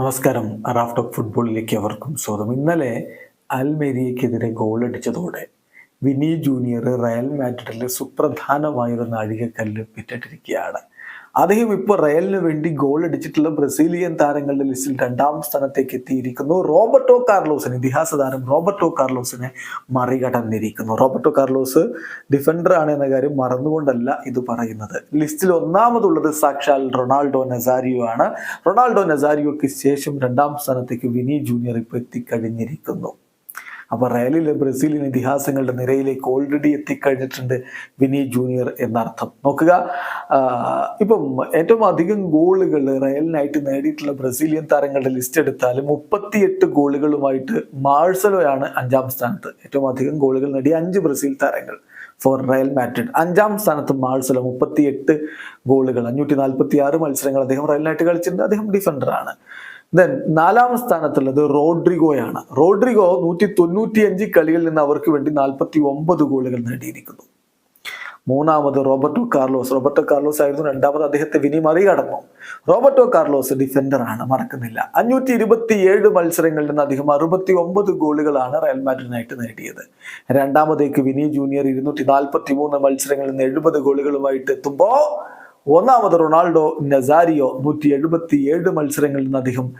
നമസ്കാരം. റാഫ്റ്റോക്ക് ഫുട്ബോളിലേക്ക് അവർക്കും സ്വാഗതം. ഇന്നലെ അൽമേരിയക്കെതിരെ ഗോൾ അടിച്ചതോടെ വിനി ജൂനിയർ റയൽ മാഡ്രിഡിലെ സുപ്രധാനമായൊരു നാഴികക്കല്ല് പിറ്റിട്ടിരിക്കുകയാണ് അദ്ദേഹം ഇപ്പോൾ റയലിന് വേണ്ടി ഗോൾ അടിച്ചിട്ടുള്ള ബ്രസീലിയൻ താരങ്ങളുടെ ലിസ്റ്റിൽ രണ്ടാം സ്ഥാനത്തേക്ക് എത്തിയിരിക്കുന്നു. റോബർട്ടോ കാർലോസിന് ഇതിഹാസ താരം റോബർട്ടോ കാർലോസിനെ മറികടന്നിരിക്കുന്നു. റോബർട്ടോ കാർലോസ് ഡിഫൻഡർ ആണ് എന്ന കാര്യം മറന്നുകൊണ്ടല്ല ഇത് പറയുന്നത്. ലിസ്റ്റിൽ ഒന്നാമതുള്ളത് സാക്ഷാൽ റൊണാൾഡോ നസാരിയോ ആണ്. റൊണാൾഡോ നസാരിയോക്ക് ശേഷം രണ്ടാം സ്ഥാനത്തേക്ക് വിനി ജൂനിയർ ഇപ്പോൾ എത്തിക്കഴിഞ്ഞിരിക്കുന്നു. അപ്പോൾ റയലിലെ ബ്രസീലിയൻ ഇതിഹാസങ്ങളുടെ നിരയിലേക്ക് ഓൾറെഡി എത്തിക്കഴിഞ്ഞിട്ടുണ്ട് വിനി ജൂനിയർ എന്നർത്ഥം. നോക്കുക ഇപ്പം ഏറ്റവും അധികം ഗോളുകൾ റയലിനായിട്ട് നേടിയിട്ടുള്ള ബ്രസീലിയൻ താരങ്ങളുടെ ലിസ്റ്റ് എടുത്താൽ മുപ്പത്തിയെട്ട് ഗോളുകളുമായിട്ട് മാഴ്സലോയാണ് അഞ്ചാം സ്ഥാനത്ത്. ഏറ്റവും അധികം ഗോളുകൾ നേടിയ അഞ്ച് ബ്രസീൽ താരങ്ങൾ ഫോർ റയൽ മാഡ്രിഡ് അഞ്ചാം സ്ഥാനത്ത് മാഴ്സലോ മുപ്പത്തിയെട്ട് ഗോളുകൾ അഞ്ഞൂറ്റി നാൽപ്പത്തി ആറ് മത്സരങ്ങൾ അദ്ദേഹം റയലിനായിട്ട് കളിച്ചിട്ടുണ്ട്. അദ്ദേഹം ഡിഫൻഡറാണ് ദെൻ നാലാം സ്ഥാനത്തുള്ളത് റോഡ്രിഗോയാണ്. റോഡ്രിഗോ നൂറ്റി തൊണ്ണൂറ്റി അഞ്ച് കളികളിൽ നിന്ന് അവർക്ക് വേണ്ടി നാൽപ്പത്തി ഒമ്പത് ഗോളുകൾ നേടിയിരിക്കുന്നു. മൂന്നാമത് റോബർട്ടോ കാർലോസ്. റോബർട്ടോ കാർലോസ് ആയിരുന്നു രണ്ടാമത് അദ്ദേഹത്തെ വിനി മറികടന്നു. റോബർട്ടോ കാർലോസ് ഡിഫൻഡർ ആണ് മറക്കുന്നില്ല. അഞ്ഞൂറ്റി ഇരുപത്തി ഏഴ് മത്സരങ്ങളിൽ നിന്ന് അദ്ദേഹം അറുപത്തി ഒമ്പത് ഗോളുകളാണ് റയൽ മാഡ്രിഡിനായിട്ട് നേടിയത്. രണ്ടാമതേക്ക് വിനി ജൂനിയർ ഇരുന്നൂറ്റി നാൽപ്പത്തി മൂന്ന് മത്സരങ്ങളിൽ നിന്ന് എഴുപത് ഗോളുകളുമായിട്ട് എത്തുമ്പോൾ ഒന്നാമത് റൊണാൾഡോ നസാരിയോ നൂറ്റി എഴുപത്തി ഏഴ് മത്സരങ്ങളിൽ നിന്ന് അദ്ദേഹം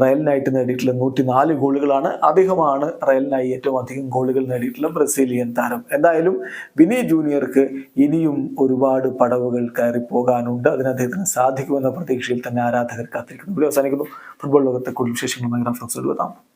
റയലിനായിട്ട് നേടിയിട്ടുള്ള നൂറ്റി നാല് ഗോളുകളാണ്. അദ്ദേഹമാണ് റയലിനായി ഏറ്റവും അധികം ഗോളുകൾ നേടിയിട്ടുള്ള ബ്രസീലിയൻ താരം. എന്തായാലും വിനി ജൂനിയർക്ക് ഇനിയും ഒരുപാട് പടവുകൾ കയറി പോകാനുണ്ട് അതിന് അദ്ദേഹത്തിന് സാധിക്കുമെന്ന പ്രതീക്ഷയിൽ തന്നെ ആരാധകർ കാത്തിരിക്കുന്നു. ഇവിടെ അവസാനിക്കുന്നു. ഫുട്ബോൾ ലോകത്തെ കൂടുതൽ വിശേഷങ്ങളുമായി റഫറൻസ് എഴുതാം